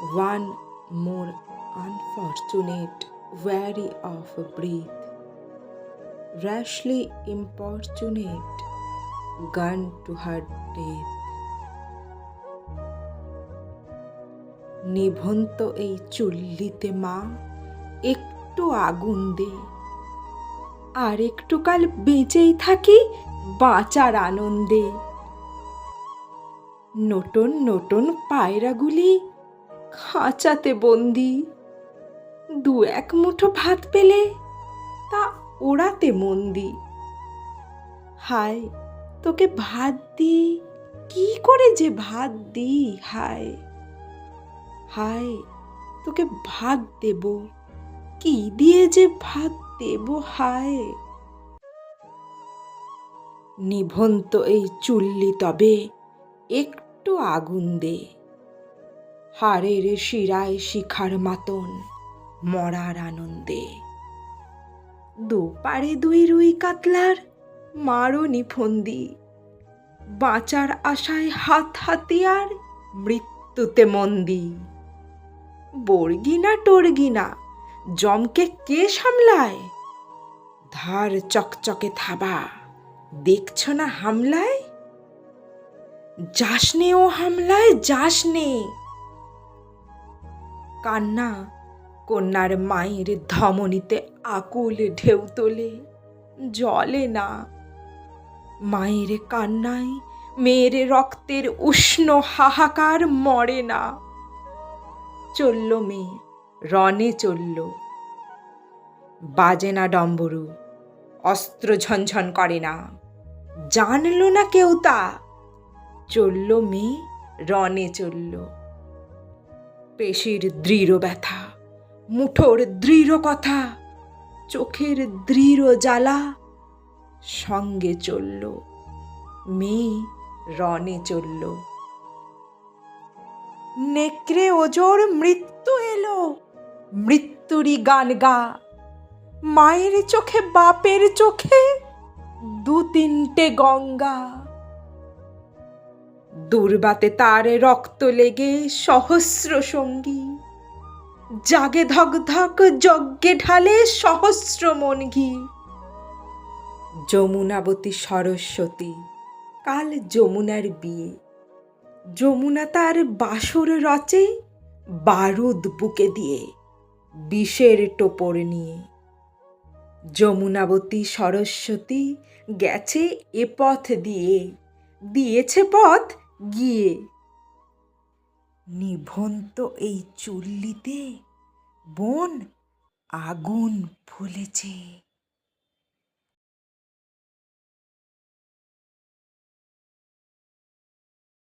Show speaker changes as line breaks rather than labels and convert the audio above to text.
one more unfortunate weary of breath, rashly importunate, gone to her death. নিভন্ত এই চুল্লিতে মা একটু আগুন দে আর একটু কাল বেঁচেই থাকি বাঁচার আনন্দে নতুন নতুন পায়রাগুলি খাঁচাতে বন্দি। দু এক মুঠো ভাত পেলে তা ওড়াতে মন্দি। হায়, তোকে ভাত দি কি করে যে ভাত দি হায়। হায়, তোকে ভাত দেব, কি দিয়ে যে ভাত দেব, হায়। নিভন্ত এই চুল্লি তবে একটু আগুন দে। হাড়ের শিরায় শিখার মাতন, মরার আনন্দে। দুপারে দুই রুই কাতলার মারো নিফন্দি বাঁচার আশায় হাত হাতিয়ার মৃত্যুতে মন্দি। বর্গিনা টর্গিনা, জমকে কে সামলায়? ধার চকচকে থাবা, দেখছ না হামলায়? যাসনে ও হামলায় যাসনে কান্না। কন্যার মায়ের ধমনীতে আকুল ঢেউ তোলে জলে না। মায়ের কান্নায় মেয়ের রক্তের উষ্ণ হাহাকার মরে না। চলল মেয়ে রনে চলল। বাজে না ডম্বরু, অস্ত্র ঝনঝন করে না। জানলো না কেউ তা? চলল মেয়ে রনে চলল। পেশির দৃঢ় ব্যথা, মুঠোর দৃঢ় কথা, চোখের দৃঢ় জ্বালা সঙ্গে চলল, মেয়ে রনে চলল। নেকড়ে ওজোর মৃত্যু এলো, মৃত্যুরই গান গা। মায়ের চোখে, বাপের চোখে দু তিনটে গঙ্গা। দুর্বাতে তার রক্ত লেগে সহস্র সঙ্গী। জাগে ধক ধক, যজ্ঞে ঢালে সহস্র মনঘি যমুনাবতী সরস্বতী, কাল যমুনার বিয়ে। যমুনা তার বাসর রচে, বারুদ বুকে দিয়ে বিষের টোপর নিয়ে। যমুনাবতী সরস্বতী গেছে এ পথ দিয়ে। দিয়েছে পথ গিয়ে। নিভন্ত এই চুল্লিতে বন আগুন ফুলেছে।